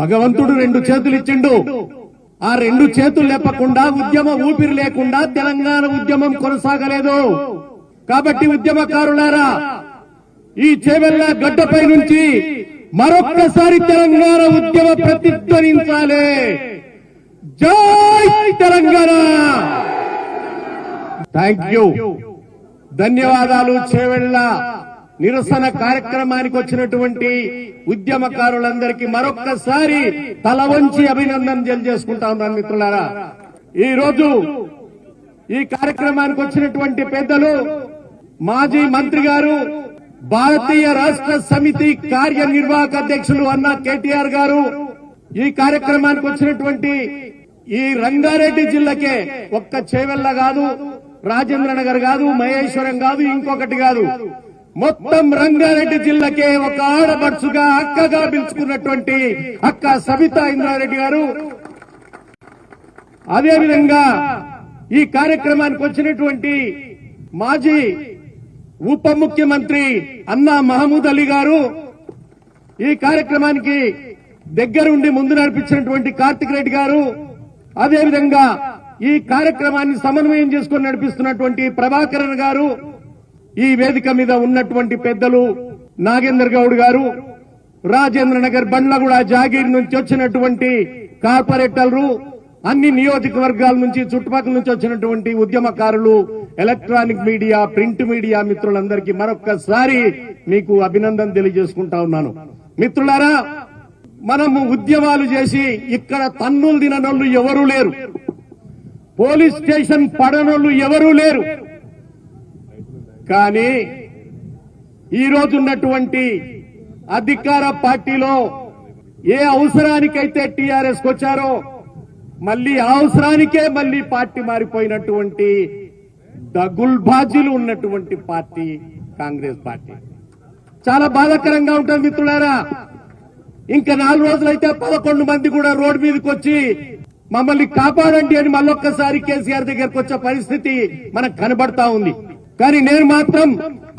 భగవంతుడు రెండు చేతులు ఇచ్చిండు. ఆ రెండు చేతులు లేపకుండా ఉద్యమ ఊపిరి లేకుండా తెలంగాణ ఉద్యమం కొనసాగలేదు. కాబట్టి ఉద్యమకారులారా ఈ చేవెళ్ళ గడ్డపై నుంచి మరొక్కసారి తెలంగాణ ఉద్యమ ప్రతిధ్వనించాలి. జై తెలంగాణ! థ్యాంక్ యూ ధన్యవాదాలు చేవెళ్ళ. నిరసన కార్యక్రమానికి వచ్చినటువంటి ఉద్యమకారులందరికీ మరొక్కసారి తల వంచి అభినందన తెలియజేసుకుంటా ఉన్నాను మిత్రులారా. ఈ రోజు ఈ కార్యక్రమానికి వచ్చినటువంటి పెద్దలు మాజీ మంత్రి గారు భారతీయ రాష్ట్ర సమితి కార్యనిర్వాహక అధ్యక్షులు అన్న కేటీఆర్ గారు ఈ కార్యక్రమానికి వచ్చినటువంటి ఈ రంగారెడ్డి జిల్లాకే ఒక్క చేవెళ్ళ కాదు రాజేంద్ర నగర్ కాదు మహేశ్వరం కాదు ఇంకొకటి కాదు. మొత్తం రంగారెడ్డి జిల్లాకే ఒక ఆడబడుచుగా అక్కగా పిలుచుకున్నటువంటి అక్క సబితా ఇంద్రారెడ్డి గారు. అదేవిధంగా ఈ కార్యక్రమానికి వచ్చినటువంటి మాజీ ఉప ముఖ్యమంత్రి అన్నా మహమూద్ అలీ గారు ఈ కార్యక్రమానికి దగ్గరుండి ముందు నడిపించినటువంటి కార్తిక్ రెడ్డి గారు అదేవిధంగా ఈ కార్యక్రమాన్ని సమన్వయం చేసుకుని నడిపిస్తున్నటువంటి ప్రభాకరన్ గారు ఈ వేదిక మీద ఉన్నటువంటి పెద్దలు నాగేందర్ గౌడ్ గారు రాజేంద్ర నగర్ బండ్లగూడ జాగీర్ నుంచి వచ్చినటువంటి కార్పొరేటర్లు అన్ని నియోజకవర్గాల నుంచి చుట్టుపక్కల నుంచి వచ్చినటువంటి ఉద్యమకారులు ఎలక్ట్రానిక్ మీడియా ప్రింట్ మీడియా మిత్రులందరికీ మరొక్కసారి మీకు అభినందన తెలియజేసుకుంటా ఉన్నాను. మిత్రులారా మనము ఉద్యమాలు చేసి ఇక్కడ తన్నులు తిననోళ్ళు ఎవరూ లేరు. పోలీస్ స్టేషన్ పడనోళ్ళు ఎవరూ లేరు. కానీ ఈ ఉన్నటువంటి అధికార పార్టీలో ఏ అవసరానికైతే టీఆర్ఎస్ వచ్చారో మళ్ళీ ఆ అవసరానికే మళ్ళీ పార్టీ మారిపోయినటువంటి దగుల్బాజీలు ఉన్నటువంటి పార్టీ కాంగ్రెస్ పార్టీ. చాలా బాధాకరంగా ఉంటుంది మిత్రులారా. ఇంకా నాలుగు రోజులైతే పదకొండు మంది కూడా రోడ్డు మీదకి వచ్చి మమ్మల్ని కాపాడండి అని మళ్ళొక్కసారి కేసీఆర్ దగ్గరకు వచ్చే పరిస్థితి మనకు కనబడతా ఉంది. కానీ నేను మాత్రం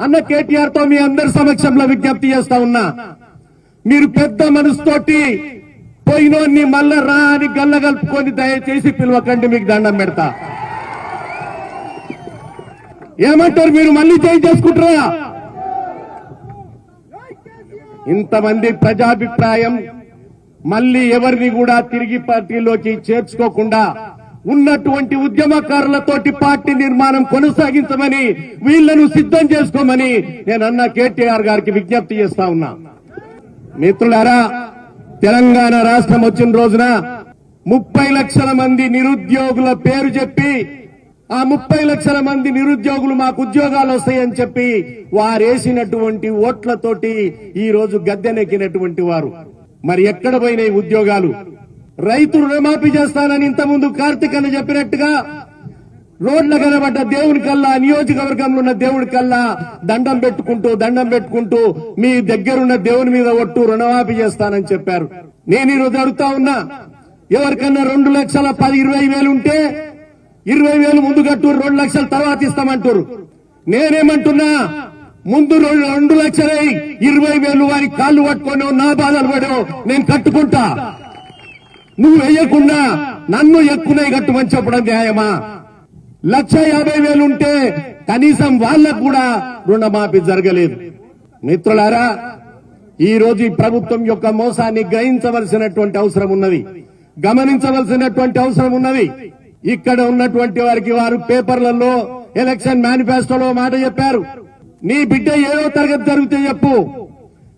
అన్న కేటీఆర్తో మీ అందరి సమక్షంలో విజ్ఞప్తి చేస్తా ఉన్నా. మీరు పెద్ద మనసుతోటి పోయినోన్ని మళ్ళా రా అని గల్లగలుపుకొని దయచేసి పిలవకండి మీకు దండం పెడతా. ఏమంటారు మీరు? మళ్ళీ చేయి చేసుకుంటారా? ఇంతమంది ప్రజాభిప్రాయం మళ్ళీ ఎవరిని కూడా తిరిగి పార్టీలోకి చేర్చుకోకుండా ఉన్నటువంటి ఉద్యమకారులతోటి పార్టీ నిర్మాణం కొనసాగించమని వీళ్ళను సిద్ధం చేసుకోమని నేను అన్న కేటీఆర్ గారికి విజ్ఞప్తి చేస్తా ఉన్నా. మిత్రులారా తెలంగాణ రాష్ట్రం వచ్చిన రోజున ముప్పై లక్షల మంది నిరుద్యోగుల పేరు చెప్పి ఆ ముప్పై లక్షల మంది నిరుద్యోగులు మాకు ఉద్యోగాలు వస్తాయని చెప్పి వారేసినటువంటి ఓట్లతోటి ఈ రోజు గద్దెనెక్కినటువంటి వారు. మరి ఎక్కడ పోయినాయి ఉద్యోగాలు? రైతు రుణమాఫీ చేస్తానని ఇంతకుముందు కార్తిక్ అని చెప్పినట్టుగా రోడ్ల కనబడ్డ దేవుని కల్లా నియోజకవర్గంలో ఉన్న దేవుడి కల్లా దండం పెట్టుకుంటూ దండం పెట్టుకుంటూ మీ దగ్గరున్న దేవుని మీద ఒట్టు రుణమాఫీ చేస్తానని చెప్పారు. నేను ఈరోజు అడుగుతా ఉన్నా ఎవరికన్నా రెండు లక్షల పది ఇరవై వేలు ఉంటే ఇరవై వేలు ముందు కట్టు రెండు లక్షల తర్వాత ఇస్తామంటారు. నేనేమంటున్నా ముందు రెండు రెండు లక్షలై ఇరవై వేలు వారి కాళ్ళు పట్టుకొని నా బాధలు పడో నేను కట్టుకుంటా. నువ్వు వేయకుండా నన్ను ఎక్కువనే కట్టుమని చెప్పడం న్యాయమా? లక్ష యాభై వేలు ఉంటే కనీసం వాళ్ళకు కూడా రుణమాఫీ జరగలేదు. మిత్రులారా ఈ రోజు ఈ ప్రభుత్వం యొక్క మోసాన్ని గ్రహించవలసినటువంటి అవసరం ఉన్నది. గమనించవలసినటువంటి అవసరం ఉన్నది. ఇక్కడ ఉన్నటువంటి వారికి వారు పేపర్లలో ఎలక్షన్ మేనిఫెస్టోలో మాట చెప్పారు. నీ బిడ్డ ఏడో తరగతి జరిగితే చెప్పు.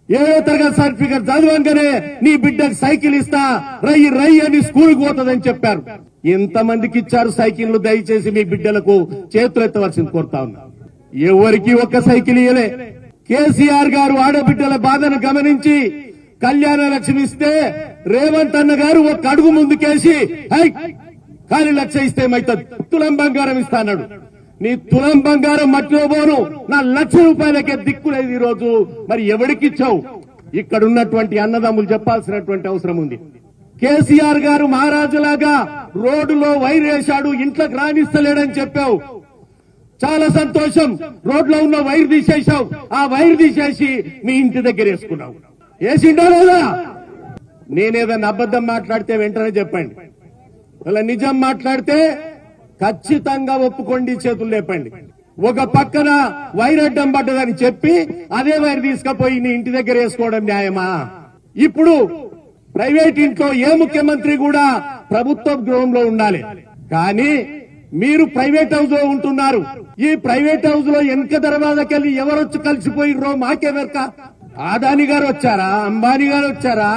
ఏడో తరగతి సర్టిఫికెట్ చదవంగానే నీ బిడ్డకు సైకిల్ ఇస్తా. రై రై అని స్కూల్ పోతుందని చెప్పారు. ఎంతమందికి ఇచ్చారు సైకిళ్ళు దయచేసి మీ బిడ్డలకు చేతులు ఎత్తవలసింది కోరుతా ఉన్నా. ఎవరికి ఒక్క సైకిల్ ఇయ్యలే. కేసీఆర్ గారు ఆడబిడ్డల బాధను గమనించి కళ్యాణ లక్ష్మి ఇస్తే రేవంత్ అన్న గారు ఒక అడుగు ముందుకేసి "హై, కానీ లక్ష ఇస్తే ఏమైతుంది తులం బంగారం ఇస్తా అన్నాడు. నీ తులం బంగారం మట్టిలో పోను. నా లక్ష రూపాయలకే దిక్కులేదు ఈ రోజు మరి ఎవడికి ఇచ్చావు ఇక్కడ ఉన్నటువంటి అన్నదమ్ములు చెప్పాల్సినటువంటి అవసరం ఉంది. కేసీఆర్ గారు మహారాజులాగా రోడ్డులో వైర్ వేశాడు ఇంట్లోకి రాణిస్తలేడని చెప్పావు. చాలా సంతోషం. రోడ్లో ఉన్న వైర్ తీసేశావు. ఆ వైర్ తీసేసి మీ ఇంటి దగ్గర వేసుకున్నావు. వేసిండో లేదా? నేనేదన్నా అబద్ధం మాట్లాడితే వెంటనే చెప్పండి. అలా నిజం మాట్లాడితే ఖచ్చితంగా ఒప్పుకోండి చేతులు లేపండి. ఒక పక్కన వైరడ్డం పడ్డదని చెప్పి అదే వైర్ తీసుకుపోయి నీ ఇంటి దగ్గర వేసుకోవడం న్యాయమా? ఇప్పుడు ప్రైవేట్ ఇంట్లో ఏ ముఖ్యమంత్రి కూడా ప్రభుత్వ గృహంలో ఉండాలి. కానీ మీరు ప్రైవేట్ హౌస్లో ఉంటున్నారు. ఈ ప్రైవేట్ హౌస్లో వెనక దర్వాజకెళ్ళి ఎవరొచ్చి కలిసిపోయిర్రో మాకే వెనక ఆదాని గారు వచ్చారా? అంబానీ గారు వచ్చారా?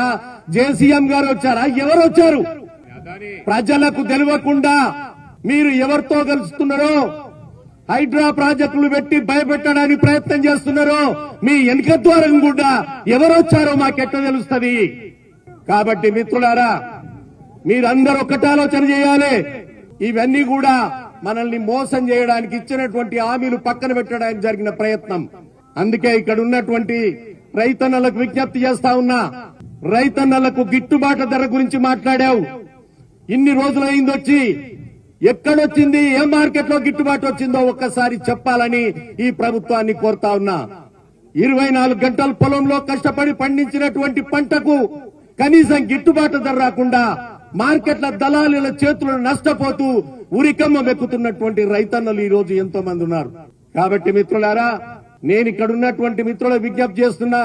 జేసీఎం గారు వచ్చారా? ఎవరు వచ్చారు ప్రజలకు తెలియకుండా మీరు ఎవరితో కలుస్తున్నారో? హైడ్రా ప్రాజెక్టులు పెట్టి భయపెట్టడానికి ప్రయత్నం చేస్తున్నారో? మీ వెనుక ద్వారం కూడా ఎవరొచ్చారో మాకెట్ట తెలుస్తుంది? కాబట్టి మిత్రులారా మీరందరూ ఒకటి ఆలోచన చేయాలి. ఇవన్నీ కూడా మనల్ని మోసం చేయడానికి ఇచ్చినటువంటి హామీలు పక్కన పెట్టడానికి జరిగిన ప్రయత్నం. అందుకే ఇక్కడ ఉన్నటువంటి రైతన్నలకు విజ్ఞప్తి చేస్తా ఉన్నా. రైతన్నలకు గిట్టుబాటు ధర గురించి మాట్లాడావు. ఇన్ని రోజులైంది వచ్చి ఎక్కడొచ్చింది ఏ మార్కెట్లో గిట్టుబాటు వచ్చిందో ఒక్కసారి చెప్పాలని ఈ ప్రభుత్వాన్ని కోరుతా ఉన్నా. ఇరవై నాలుగు గంటల పొలంలో కష్టపడి పండించినటువంటి పంటకు కనీసం గిట్టుబాటు ధర రాకుండా మార్కెట్ల దళాలుల చేతులను నష్టపోతూ ఉరికమ్మ వెక్కుతున్నటువంటి రైతన్నలు ఈ రోజు ఎంతో మంది ఉన్నారు. కాబట్టి మిత్రులారా నేను ఇక్కడ ఉన్నటువంటి మిత్రుల విజ్ఞప్తి చేస్తున్నా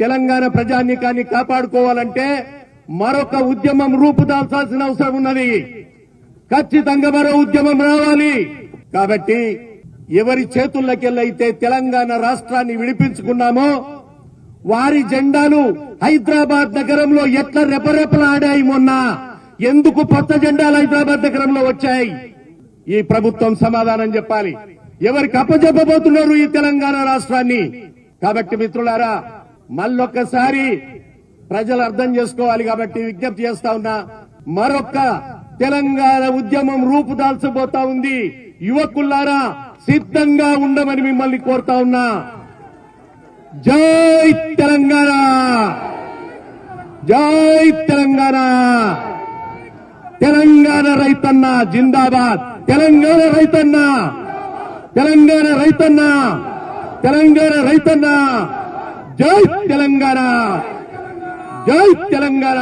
తెలంగాణ ప్రజానీకాన్ని కాపాడుకోవాలంటే మరొక ఉద్యమం రూపుదాల్చాల్సిన అవసరం ఉన్నది. ఖచ్చితంగా మరో ఉద్యమం రావాలి. కాబట్టి ఎవరి చేతుల్లోకెళ్ళైతే తెలంగాణ రాష్ట్రాన్ని విడిపించుకున్నామో వారి జెండాలు హైదరాబాద్ నగరంలో ఎట్లా రెపరెపలాడాయి మొన్న? ఎందుకు కొత్త జెండాలు హైదరాబాద్ నగరంలో వచ్చాయి? ఈ ప్రభుత్వం సమాధానం చెప్పాలి. ఎవరికి అప్పచెప్పబోతున్నారు ఈ తెలంగాణ రాష్ట్రాన్ని? కాబట్టి మిత్రులారా మళ్ళొక్కసారి ప్రజలు అర్థం చేసుకోవాలి కాబట్టి విజ్ఞప్తి చేస్తా ఉన్నా మరొక్క తెలంగాణ ఉద్యమం రూపుదాల్చబోతా ఉంది. యువకుల్లారా సిద్ధంగా ఉండమని మిమ్మల్ని కోరుతా ఉన్నా. జై తెలంగాణ! జై తెలంగాణ! తెలంగాణ రైతన్న జిందాబాద్! తెలంగాణ రైతన్న! తెలంగాణ రైతన్న! తెలంగాణ రైతన్న! జై తెలంగాణ! జై తెలంగాణ!